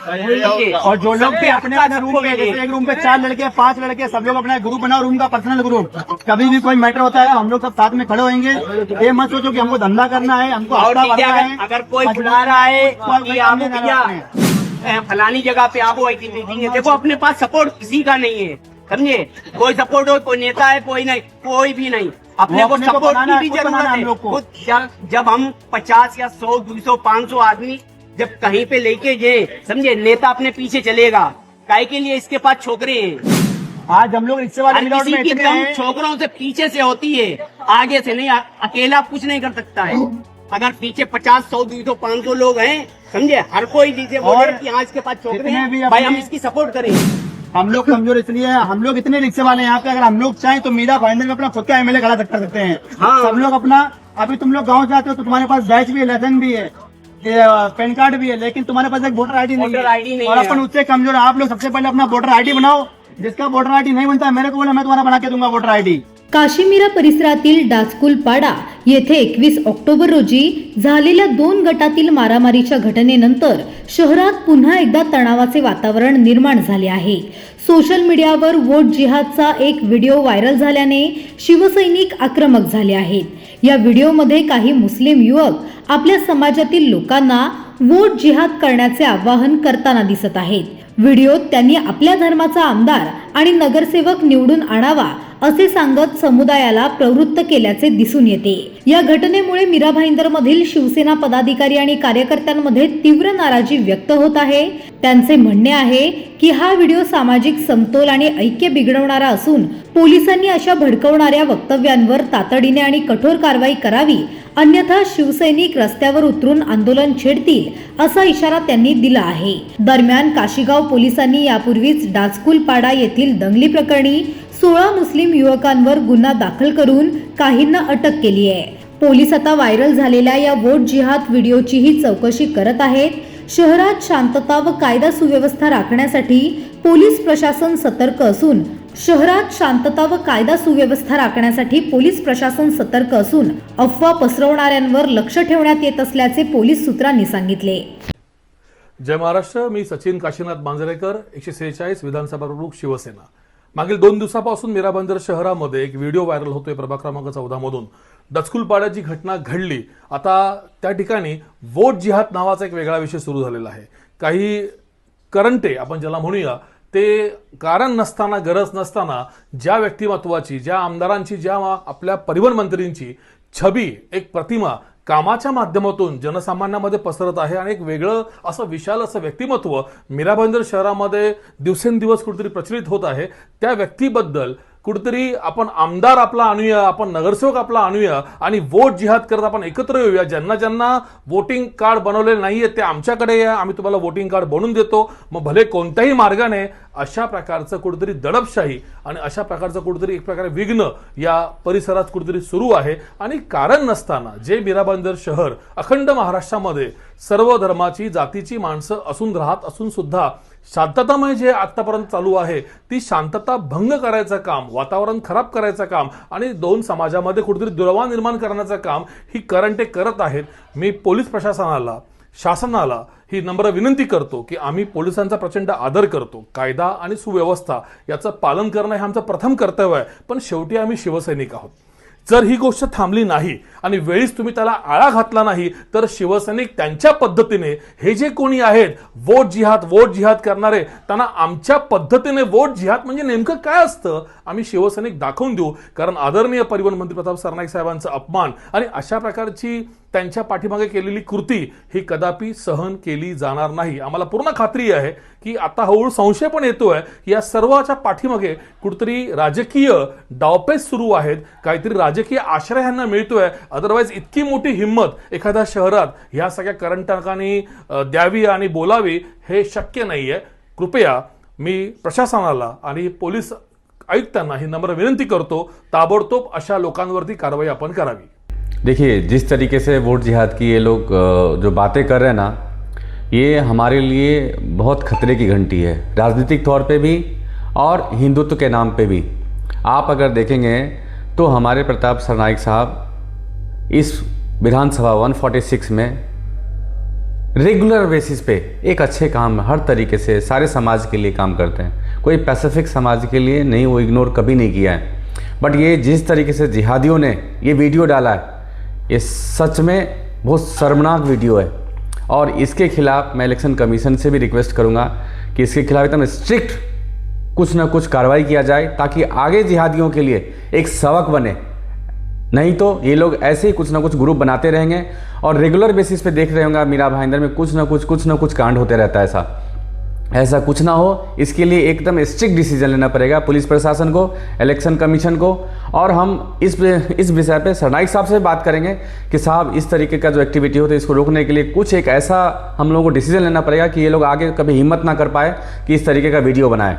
और जो लोग भी अपने अपने रूम पे एक रूम पे चार लड़के पाँच लड़के सब लोग अपना ग्रुप बनाओ रूम का पर्सनल ग्रुप कभी भी कोई मैटर होता है हम लोग सब साथ में खड़े होंगे ये मत सोचो कि हमको धंधा करना है हमको है, अगर, कोई बुला रहा है फलानी जगह पे ऐसी देखो अपने पास सपोर्ट किसी का नहीं है समझे? कोई सपोर्ट हो कोई नेता है कोई नहीं कोई भी नहीं। अपने को सपोर्ट की भी ज़रूरत है जब हम पचास या सौ दो सौ पाँच सौ आदमी जब कहीं पे लेके जाए समझे? नेता अपने पीछे चलेगा। काय के लिए इसके पास छोकरे हैं? आज हम लोग रिक्शे वाले किसी में की दम छोकरों से पीछे से होती है। आगे से नहीं अकेला कुछ नहीं कर सकता है। अगर पीछे पचास सौ दो सौ पाँच सौ लोग हैं समझे? हर कोई बोले और कि हाँ इसके पास छोकरे हैं। भाई हम इसकी सपोर्ट करें। हम लोग कमज़ोर इसलिए हैं। हम लोग इतने रिक्शे वाले यहाँ पे। अगर हम लोग चाहें तो मीरा भाईंदर में अपना खुद का एमएलए खड़ा कर सकते हैं। हाँ। सब लोग अपना अभी तुम लोग गाँव जाते हो तो तुम्हारे पास बैच भी है लाइसेंस भी है। पैन कार्ड भी है लेकिन तुम्हारे पास एक वोटर आईडी नहीं वोटर है नहीं और। अपन उससे कमजोर। आप लोग सबसे पहले अपना वोटर आईडी बनाओ जिसका वोटर आईडी नहीं बनता मेरे को बोला मैं तुम्हारा बना के दूंगा वोटर आईडी काशीमीरा परिसरातील डाचकुल पाडा येथे एकवीस ऑक्टोबर रोजी झालेल्या दोन गटातील मारामारीच्या घटनेनंतर शहरात पुन्हा एकदा तणावाचे वातावरण निर्माण झाले आहे सोशल मीडियावर वोट जिहादचा एक व्हिडिओ व्हायरल झाल्याने शिवसैनिक आक्रमक झाले आहेत. या व्हिडिओमध्ये काही मुस्लिम युवक आपल्या समाजातील लोकांना वोट जिहाद करण्याचे आवाहन करताना दिसत आहेत. व्हिडिओत त्यांनी आपल्या धर्माचा आमदार आणि नगरसेवक निवडून आणावा असे सांगत समुदायाला प्रवृत्त केल्याचे दिसून येते. या घटनेमुळे मीरा मधील शिवसेना पदाधिकारी आणि कार्यकर्त्यांमध्ये तीव्र नाराजी व्यक्त होत आहे. त्यांचे म्हणणे आहे की हा व्हिडिओ सामाजिक समतोल आणि ऐक्य बिघडवणारा असून पोलिसांनी अशा भडकवणाऱ्या वक्तव्यांवर तातडीने आणि कठोर कारवाई करावी अन्यथा शिवसैनिक रस्त्यावर उतरून आंदोलन छेडतील असा इशारा त्यांनी दिला आहे. दरम्यान काशीगाव पोलिसांनी यापूर्वीच डाचकुलपाडा येथील दंगली प्रकरणी सोळा मुस्लिम युवकांवर गुन्हा दाखल करून काहींना अटक केली आहे. पोलीस आता व्हायरल झालेल्या या वोट जिहाद व्हिडिओचीही चौकशी करत आहेत. शहरात शांतता व कायदा सुव्यवस्था राखण्यासाठी पोलीस प्रशासन सतर्क असून शहरात शांतता व कायदा सुव्यवस्था राखण्यासाठी पोलीस प्रशासन सतर्क असून अफवा पसरवणाऱ्यांवर लक्ष ठेवण्यात येत असल्याचे पोलीस सूत्रांनी सांगितले. जय महाराष्ट्र मी सचिन काशीनाथ मांजरेकर एकशे सेहेचाळीस विधानसभा प्रमुख शिवसेना. मागील दोन दिवसापासून मीरा बंदर शहरामध्ये एक व्हिडिओ व्हायरल होतोय प्रभाग क्रमांक चौदा मधून डचकुलपाड्याची घटना घडली आता त्या ठिकाणी वोट जिहाद नावाचा एक वेगळा विषय सुरू झालेला आहे. काही करंटे आपण ज्याला म्हणूया ते कारण नसताना गरज नसताना ज्या व्यक्तिमत्वाची ज्या आमदारांची ज्या आपल्या परिवहन मंत्रींची छबी एक प्रतिमा कामाच्या माध्यमातून जनसामान्यामध्ये पसरत आहे आणि एक वेगळं असं विशाल असं व्यक्तिमत्व मीराभाईंदर शहरामध्ये दिवसेंदिवस कुठेतरी प्रचलित होत आहे. त्या व्यक्तीबद्दल कुठेतरी आपण आमदार आपला आणूया आपण नगरसेवक आपला आणूया आणि वोट जिहाद करत आपण एकत्र येऊया. ज्यांना ज्यांना वोटिंग कार्ड बनवलेले नाहीये ते आमच्याकडे या. आम्ही तुम्हाला वोटिंग कार्ड बनवून देतो. मग भले कोणत्याही मार्गाने अशा प्रकारचं कुठेतरी दडपशाही आणि अशा प्रकारचं कुठेतरी एक प्रकारे विघ्न या परिसरात कुठेतरी सुरू आहे. आणि कारण नसताना जे मीराबांदर शहर अखंड महाराष्ट्रामध्ये सर्व धर्माची जातीची माणसं असून राहत असून सुद्धा शांततामय जे आतापर्यंत चालू आहे ती शांतता भंग करायचं काम वातावरण खराब करायचं काम आणि दोन समाजामध्ये कुठेतरी दुरावा निर्माण करण्याचं काम ही करंटे करत आहेत. मी पोलीस प्रशासनाला शासनाला ही नम्र विनंती करतो की आम्ही पोलिसांचा प्रचंड आदर करतो. कायदा आणि सुव्यवस्था याचं पालन करणं हे आमचं प्रथम कर्तव्य आहे. पण शेवटी आम्ही शिवसैनिक आहोत. जर ही गोष्ट थांबली नाही आणि वेळीच तुम्ही त्याला आळा घातला नाही तर शिवसैनिक त्यांच्या पद्धतीने हे जे कोणी आहेत वोट जिहाद वोट जिहाद करणारे त्यांना आमच्या पद्धतीने वोट जिहाद म्हणजे नेमकं काय असतं आम्ही शिवसैनिक दाखवून देऊ. कारण आदरणीय परिवहन मंत्री प्रताप सरनाईक साहेबांचा अपमान आणि अशा प्रकारची त्यांच्या पाठीमागे केलेली कृती ही कदापि सहन केली जाणार नाही. आम्हाला पूर्ण खात्री आहे की आता हळूहळू संशय पण येतोय की या सर्वाच्या पाठीमागे कुठेतरी राजकीय डावपेच सुरू आहेत. काहीतरी राजकीय आश्रय ह्यांना मिळतोय. अदरवाईज इतकी मोठी हिंमत एखाद्या शहरात ह्या सगळ्या करंटकांनी द्यावी आणि बोलावी हे शक्य नाहीये. कृपया मी प्रशासनाला आणि पोलीस आयुक्तांना ही नम्र विनंती करतो. ताबडतोब अशा लोकांवरती कारवाई आपण करावी. देखिए, जिस तरीके से वोट जिहाद की ये लोग जो बातें कर रहे हैं ना, ये हमारे लिए बहुत खतरे की घंटी है। राजनीतिक तौर पे भी और हिंदुत्व के नाम पे भी। आप अगर देखेंगे तो हमारे प्रताप सरनाइक साहब इस विधानसभा 146 में रेगुलर बेसिस पे एक अच्छे काम, हर तरीके से सारे समाज के लिए काम करते हैं। कोई पैसिफिक समाज के लिए नहीं, वो इग्नोर कभी नहीं किया है। बट ये जिस तरीके से जिहादियों ने ये वीडियो डाला है ये सच में बहुत शर्मनाक वीडियो है। और इसके खिलाफ मैं इलेक्शन कमीशन से भी रिक्वेस्ट करूँगा कि इसके खिलाफ एकदम स्ट्रिक्ट कुछ ना कुछ कार्रवाई किया जाए ताकि आगे जिहादियों के लिए एक सबक बने। नहीं तो ये लोग ऐसे ही कुछ ना कुछ ग्रुप बनाते रहेंगे और रेगुलर बेसिस पे देख रहे होंगे मीरा भाईंदर में कुछ ना कुछ कुछ ना कुछ कांड होते रहता है ऐसा। ऐसा कुछ ना हो, इसके लिए एकदम स्ट्रिक्ट डिसीज़न लेना पड़ेगा पुलिस प्रशासन को इलेक्शन कमीशन को। और हम इस इस विषय पे सरनाइक साहब से बात करेंगे कि साहब, इस तरीके का जो एक्टिविटी होती है, इसको रोकने के लिए कुछ एक ऐसा हम लोगों को डिसीज़न लेना पड़ेगा कि ये लोग आगे कभी हिम्मत ना कर पाए कि इस तरीके का वीडियो बनाए।